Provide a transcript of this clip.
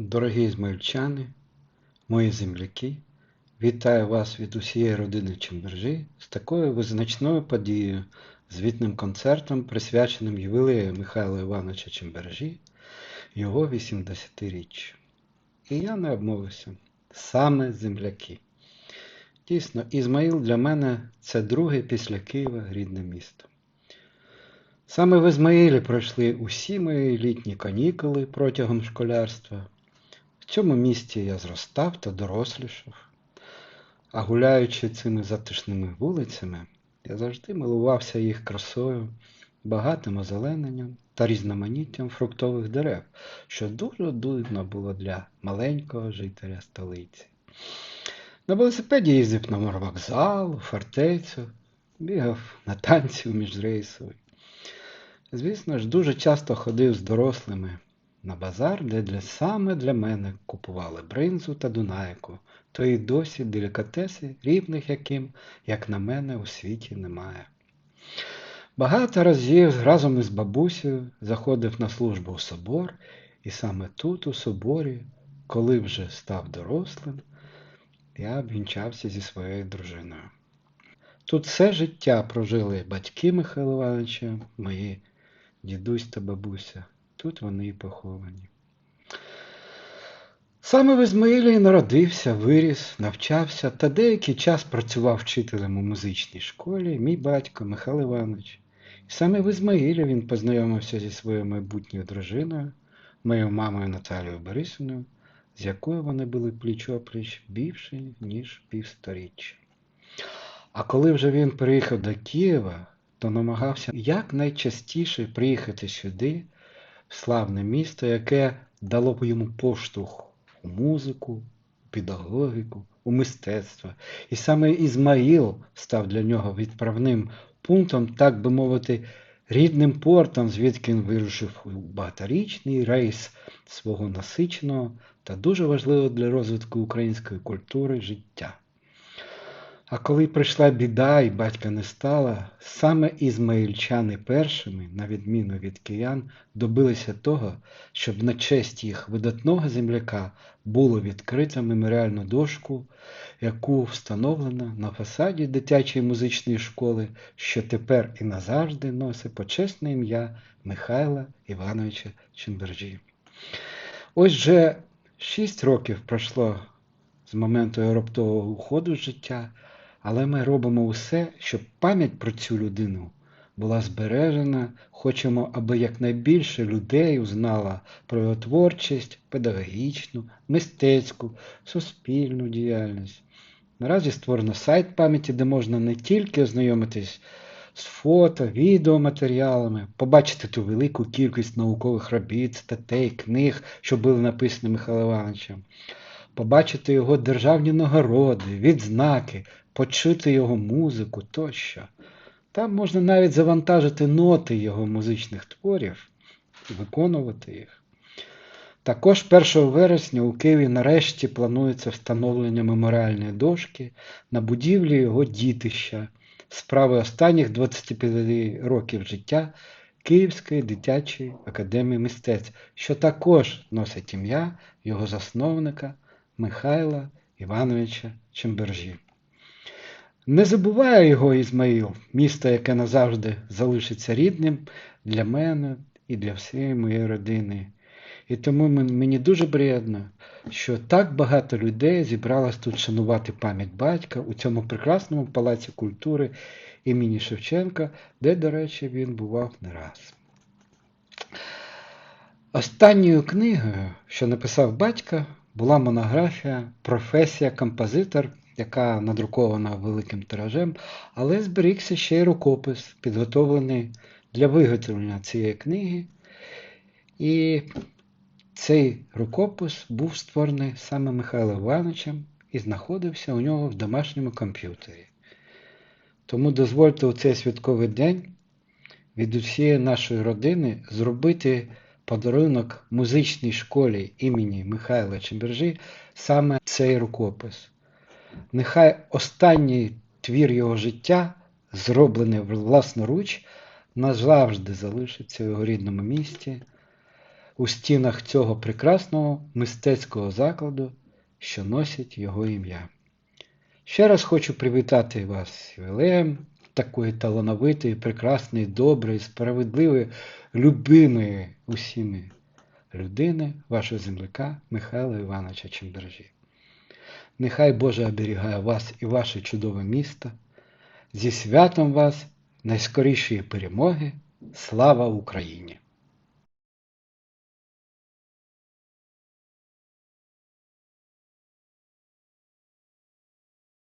Дорогі змельчани, мої земляки, вітаю вас від усієї родини Чембержі з такою визначною подією, звітним концертом, присвяченим ювілею Михайла Івановича Чембержі, його 80-річчю. І я не обмовився. Саме земляки. Дійсно, Ізмаїл для мене це друге після Києва рідне місто. Саме в Ізмаїлі пройшли усі мої літні канікули протягом школярства. В цьому місті я зростав та дорослішав, а гуляючи цими затишними вулицями, я завжди милувався їх красою, багатим озелененням та різноманіттям фруктових дерев, що дуже дивно було для маленького жителя столиці. На велосипеді їздив на морвокзал, фортецю, бігав на танці у міжрейсовий. Звісно ж, дуже часто ходив з дорослими на базар, де для, саме для мене купували бринзу та дунайку, то і досі делікатеси, рівних яким, як на мене, у світі немає. Багато разів разом із бабусею заходив на службу у собор, і саме тут, у соборі, коли вже став дорослим, я обвінчався зі своєю дружиною. Тут все життя прожили батьки Михайла Івановича, мої дідусь та бабуся. Тут вони і поховані. Саме в Ізмаїлі народився, виріс, навчався та деякий час працював вчителем у музичній школі мій батько Михайло Іванович. І саме в Ізмаїлі він познайомився зі своєю майбутньою дружиною, моєю мамою Наталією Борисівною, з якою вони були пліч-опліч більше, ніж півсторіччя. А коли вже він приїхав до Києва, то намагався якнайчастіше приїхати сюди, славне місто, яке дало б йому поштовх у музику, у педагогіку, у мистецтво. І саме Ізмаїл став для нього відправним пунктом, так би мовити, рідним портом, звідки він вирушив у багаторічний рейс свого насиченого та дуже важливого для розвитку української культури життя. А коли прийшла біда і батька не стало, саме ізмаїльчани першими, на відміну від киян, добилися того, щоб на честь їх видатного земляка було відкрито меморіальну дошку, яку встановлено на фасаді дитячої музичної школи, що тепер і назавжди носить почесне ім'я Михайла Івановича Чембержі. Ось вже шість років пройшло з моменту його раптового уходу з життя. Але ми робимо усе, щоб пам'ять про цю людину була збережена, хочемо, аби якнайбільше людей узнала про його творчість, педагогічну, мистецьку, суспільну діяльність. Наразі створено сайт пам'яті, де можна не тільки ознайомитись з фото, відеоматеріалами, побачити ту велику кількість наукових робіт, статей, книг, що були написані Михайлом Івановичем, побачити його державні нагороди, відзнаки почути його музику тощо. Там можна навіть завантажити ноти його музичних творів і виконувати їх. Також 1 вересня у Києві нарешті планується встановлення меморіальної дошки на будівлі його дітища, справи останніх 25 років життя Київської дитячої академії мистецтв, що також носить ім'я його засновника Михайла Івановича Чембержі. Не забуває його Ізмаїл, місто, яке назавжди залишиться рідним для мене і для всієї моєї родини. І тому мені дуже приємно, що так багато людей зібралось тут шанувати пам'ять батька у цьому прекрасному палаці культури імені Шевченка, де, до речі, він бував не раз. Останньою книгою, що написав батька, була монографія Професія композитор яка надрукована великим тиражем, але зберігся ще й рукопис, підготовлений для виготовлення цієї книги. І цей рукопис був створений саме Михайлом Івановичем і знаходився у нього в домашньому комп'ютері. Тому дозвольте у цей святковий день від усієї нашої родини зробити подарунок музичній школі імені Михайла Чебержі саме цей рукопис. Нехай останній твір його життя, зроблений власноруч, назавжди залишиться в його рідному місті, у стінах цього прекрасного мистецького закладу, що носить його ім'я. Ще раз хочу привітати вас з ювілеєм такої талановитої, прекрасної, доброї, справедливої, любимої усіми людини, вашого земляка Михайла Івановича Чембержі. Нехай Боже оберігає вас і ваше чудове місто. Зі святом вас, найскорішої перемоги. Слава Україні!